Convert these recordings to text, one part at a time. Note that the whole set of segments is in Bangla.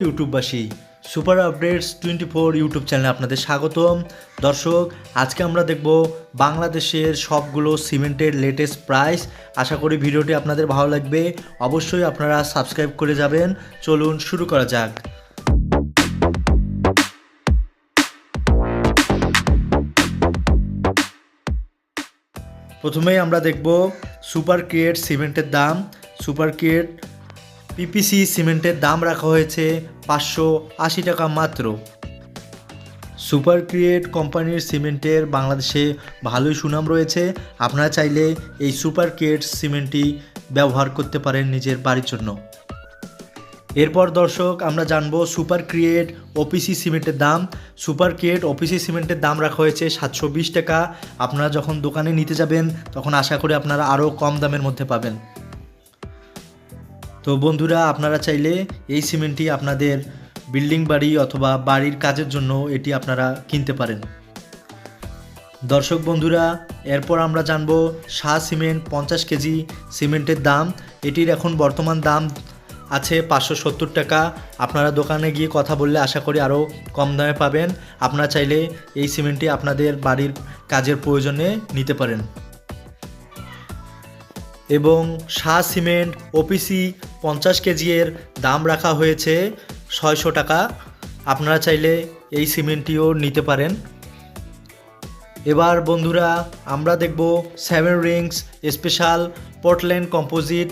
ইউটিউববাসী, super updates twenty four YouTube চ্যানেলে আপনাদের স্বাগতম। দর্শক, আজকে আমরা দেখব বাংলাদেশের সবগুলো সিমেন্টের লেটেস্ট প্রাইস আশা করি ভিডিওটি আপনাদের ভালো লাগবে। অবশ্যই আপনারা সাবস্ক্রাইব করে যাবেন। চলুন শুরু করা যাক। প্রথমেই আমরা দেখব সুপার ক্রিয়েট সিমেন্টের দাম। সুপার ক্রিয়েট পিপিসি সিমেন্টের দাম রাখা হয়েছে পাঁচশো আশি টাকা মাত্র। সুপার ক্রিয়েট কোম্পানির সিমেন্টের বাংলাদেশে ভালোই সুনাম রয়েছে। আপনারা চাইলে এই সুপার ক্রিয়েট সিমেন্টটি ব্যবহার করতে পারেন নিজের বাড়ির জন্য। এরপর দর্শক, আমরা জানব সুপার ক্রিয়েট ওপিসি সিমেন্টের দাম। সুপার ক্রিয়েট ওপিসি সিমেন্টের দাম রাখা হয়েছে সাতশো বিশ টাকা। আপনারা যখন দোকানে নিতে যাবেন, তখন আশা করি আপনারা আরও কম দামের মধ্যে পাবেন। তো বন্ধুরা, আপনারা চাইলে এই সিমেন্টটি আপনাদের বিল্ডিং বাড়ি অথবা বাড়ির কাজের জন্য এটি আপনারা কিনতে পারেন। দর্শক বন্ধুরা, এরপর আমরা জানব শাহ সিমেন্ট পঞ্চাশ কেজি সিমেন্টের দাম। এটির এখন বর্তমান দাম আছে পাঁচশো সত্তর টাকা। আপনারা দোকানে গিয়ে কথা বললে আশা করি আরও কম দামে পাবেন। আপনারা চাইলে এই সিমেন্টটি আপনাদের বাড়ির কাজের প্রয়োজনে নিতে পারেন। এবং শাহ সিমেন্ট ওপিসি পঞ্চাশ কেজি এর দাম রাখা হয়েছে ছয়শো টাকা। আপনারা চাইলে এই সিমেন্টটিও নিতে পারেন। এবার বন্ধুরা, আমরা দেখব Seven Rings special Portland composite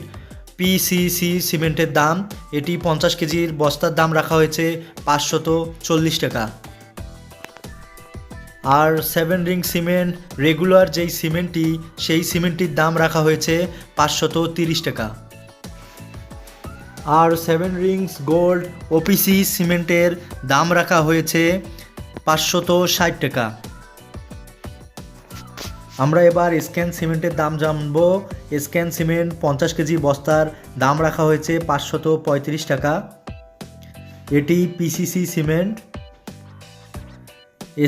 PCC সিমেন্টের দাম। এটি পঞ্চাশ কেজির বস্তার দাম রাখা হয়েছে পাঁচশত চল্লিশ টাকা। আর সেভেন রিং সিমেন্ট রেগুলার যেই সিমেন্টটি, সেই সিমেন্টটির দাম রাখা হয়েছে পাঁচশত তিরিশ টাকা। আর সেভেন রিংস, গোল্ড, ওপিসি, সিমেন্টের দাম রাখা হয়েছে পাঁচশত ষাট টাকা। আমরা এবার স্ক্যান সিমেন্টের দাম জানব। স্ক্যান সিমেন্ট পঞ্চাশ কেজি বস্তার দাম রাখা হয়েছে পাঁচশত পঁয়ত্রিশ টাকা। এটি পিসিসি সিমেন্ট।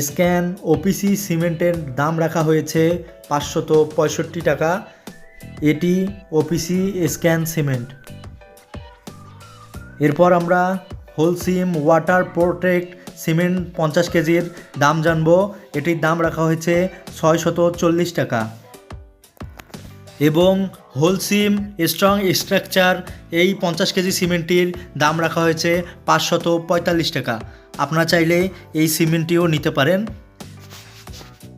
স্ক্যান ওপিসি সিমেন্টের দাম রাখা হয়েছে পাঁচশত পঁয়ষট্টি টাকা। এটি ওপিসি স্ক্যান সিমেন্ট। এরপর আমরা হোলসিম ওয়াটার প্রোটেক্ট সিমেন্ট পঞ্চাশ কেজির দাম জানব। এটির দাম রাখা হয়েছে ছয়শত চল্লিশ টাকা। এবং হোলসিম স্ট্রং স্ট্রাকচার, এই পঞ্চাশ কেজি সিমেন্টটির দাম রাখা হয়েছে পাঁচশত পঁয়তাল্লিশ টাকা। আপনারা চাইলে এই সিমেন্টটিও নিতে পারেন।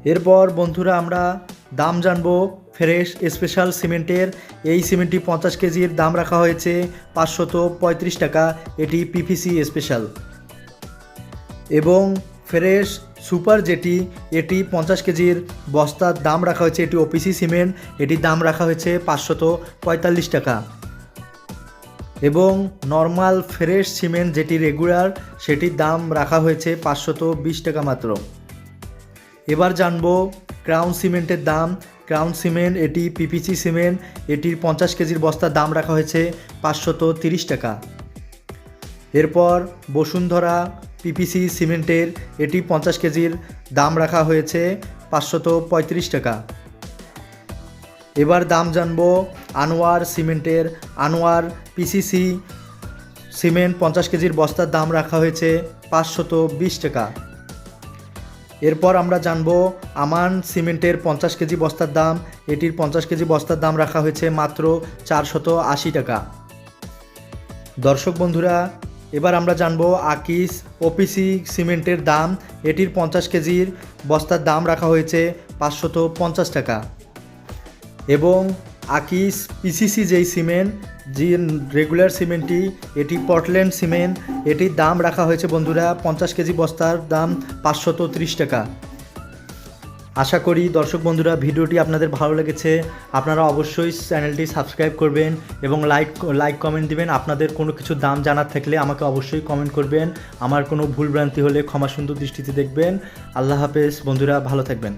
এরপর বন্ধুরা আমরা দাম জানব ফ্রেশ স্পেশাল সিমেন্টের, এই সিমেন্টটি পঞ্চাশ কেজির দাম রাখা হয়েছে পাঁচশত পঁয়ত্রিশ টাকা। এটি পিপিসি স্পেশাল এবং ফ্রেশ সুপার যেটি এটি পঞ্চাশ কেজির বস্তার দাম রাখা হয়েছে, এটি ওপিসি সিমেন্ট, এটির দাম রাখা হয়েছে পাঁচশত পঁয়তাল্লিশ টাকা। এবং নর্মাল ফ্রেশ সিমেন্ট যেটি রেগুলার, সেটির দাম রাখা হয়েছে পাঁচশত বিশ টাকা মাত্র। এবার জানব ক্রাউন সিমেন্টের দাম ক্রাউন সিমেন্ট, এটি পিপিসি সিমেন্ট, এটির পঞ্চাশ কেজির বস্তার দাম রাখা হয়েছে পাঁচশত তিরিশ টাকা। এরপর বসুন্ধরা পিপিসি সিমেন্টের, এটি পঞ্চাশ কেজির দাম রাখা হয়েছে পাঁচশত পঁয়ত্রিশ টাকা। এবার দাম জানব আনোয়ার সিমেন্টের। আনোয়ার পিসিসি সিমেন্ট পঞ্চাশ কেজির বস্তার দাম রাখা হয়েছে পাঁচশত বিশ টাকা। এরপর আমরা জানব আমান সিমেন্টের পঞ্চাশ কেজি বস্তার দাম। এটির পঞ্চাশ কেজি বস্তার দাম রাখা হয়েছে মাত্র চারশত আশি টাকা। দর্শক বন্ধুরা, এবার আমরা জানব আকিস ওপিসি সিমেন্টের দাম। এটির পঞ্চাশ কেজির বস্তার দাম রাখা হয়েছে পাঁচশত পঞ্চাশ টাকা। এবং আকিস পিসিসি যেই সিমেন্ট, যে রেগুলার সিমেন্টটি, এটি পটল্যান্ড সিমেন্ট, এটির দাম রাখা হয়েছে বন্ধুরা পঞ্চাশ কেজি বস্তার দাম পাঁচশত ত্রিশ টাকা। আশা করি দর্শক বন্ধুরা ভিডিওটি আপনাদের ভালো লেগেছে। আপনারা অবশ্যই চ্যানেলটি সাবস্ক্রাইব করবেন এবং লাইক লাইক কমেন্ট দিবেন। আপনাদের কোনো কিছু দাম জানার থাকলে আমাকে অবশ্যই কমেন্ট করবেন। আমার কোনো ভুলভ্রান্তি হলে ক্ষমা সুন্দর দৃষ্টিতে দেখবেন। আল্লাহ হাফেজ। বন্ধুরা ভালো থাকবেন।